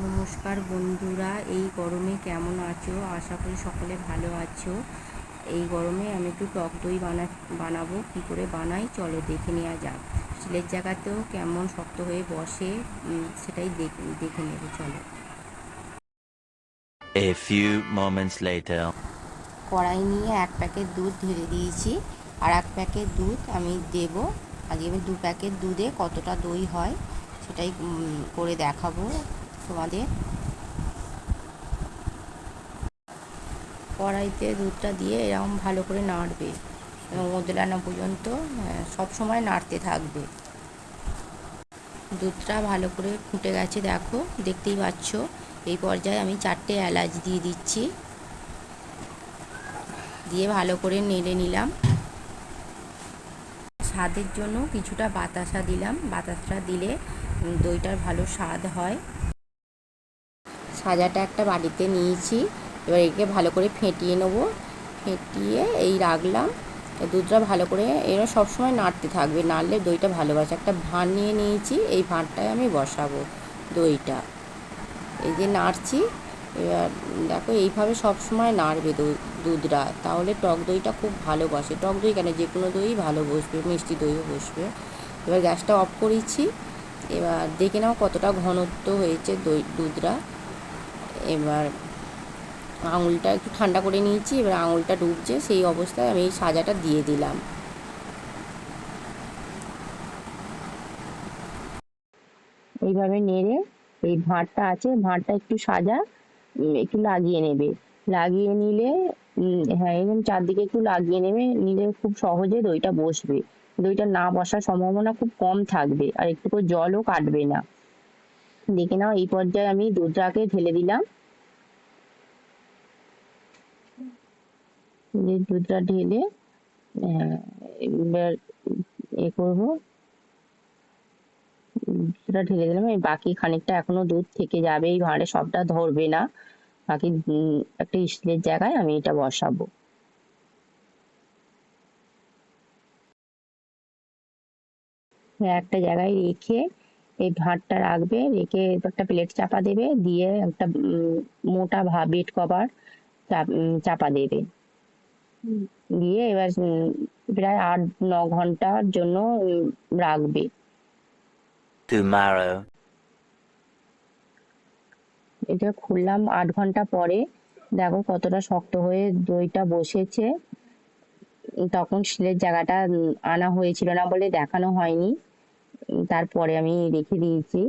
নমস্কার বন্ধুরা এই গরমে কেমন আছো? আশা করি সকলে ভালো আছো। এই গরমে আমি একটু টক দই বানা বানাবো। কী করে বানাই? চলো দেখে নেওয়া যাক। স্টিলের জায়গাতেও কেমন শক্ত হয়ে বসে সেটাই দেখ- দেখে নেব চলো। A few moments later. কড়াই নিয়ে এক প্যাকেট দুধ ঢেলে দিয়েছি। আর এক প্যাকেট দুধ আমি দেব। আজকে আমি দু প্যাকেট দুধে কতটা দই হয় সেটাই করে দেখাবো। তোমাদের। কড়াইতে দুধটা দিয়ে এরকম ভালো করে নাড়বে। এবং মোদলানো পর্যন্ত সব সময় নাড়তে থাকবে। দুধটা ভালো করে ফুটে গেছে, দেখো, দেখতেই পাচ্ছ। এই পর্যায়ে আমি চারটে এলাচ দিয়ে দিচ্ছি। দিয়ে ভালো করে নেড়ে নিলাম। স্বাদের জন্য কিছুটা বাতাসা দিলাম। বাতাসা দিলে দইটার ভালো স্বাদ হয়। সাজাটা একটা বাড়িতে নিয়েছি। এবার একে ভালো করে ফেটিয়ে নেব। ফেটিয়ে এই রাখলাম। দুধটা ভালো করে এরা সবসময় নাড়তে থাকবে। নাড়লে দইটা ভালোবাসে। একটা ভাঁড় নিয়ে নিয়েছি। এই ভাঁড়টায় আমি বসাবো দইটা। এই যে নাড়ছি। এবার দেখো এইভাবে সব সময় নাড়বে দই, দুধটা। তাহলে টক দইটা খুব ভালো বসে টক দই কেন? যে কোনো দই ভালো বসবে। মিষ্টি দইও বসবে। এবার গ্যাসটা অফ করেছি। এবার দেখে নাও কতটা ঘনত্ব হয়েছে দই, দুধটা। এবার আঙুলটা একটু ঠান্ডা করে নিয়েছি, এবার আঙুলটা ডুবছে, সেই অবস্থায় আমি এই সাজাটা দিয়ে দিলাম। এইভাবে নেড়ে এই ভাঁড়টা আছে, ভাঁড়টা একটু সাজা একটু লাগিয়ে নেবে। লাগিয়ে নিলে হ্যাঁ এরকম চারদিকে একটু লাগিয়ে নেবে, নিলে খুব সহজে দইটা বসবে। দইটা না বসার সম্ভাবনা খুব কম থাকবে, আর একটু করে জলও কাটবে না। দেখে নাও, এই পর্যায়ে আমি দুধটাকে ঢেলে দিলাম। যে দুধটা ঢেলে এবার এ করব। সেটা ঢেলে দিলাম। এই বাকি খানিকটা এখনও দুধ থেকে যাবে এই ভাঁড়ে সবটা ধরবে না। বাকি একটা স্টিলের জায়গায় আমি এটা বসাবো। একটা জায়গায় রেখে এই ভাঁড়টা রাখবে, রেখে একটা প্লেট চাপা দেবে, দিয়ে একটা মোটা ভা বেড কভার চাপা দেবে দিয়ে এবার প্রায় আট ন ঘণ্টার জন্য রাখবে। এটা খুললাম আট ঘণ্টা পরে। দেখো কতটা শক্ত হয়ে দইটা বসেছে। তখন শিলের জায়গাটা আনা হয়েছিল না বলে দেখানো হয়নি। তারপরে আমি রেখে দিয়েছি।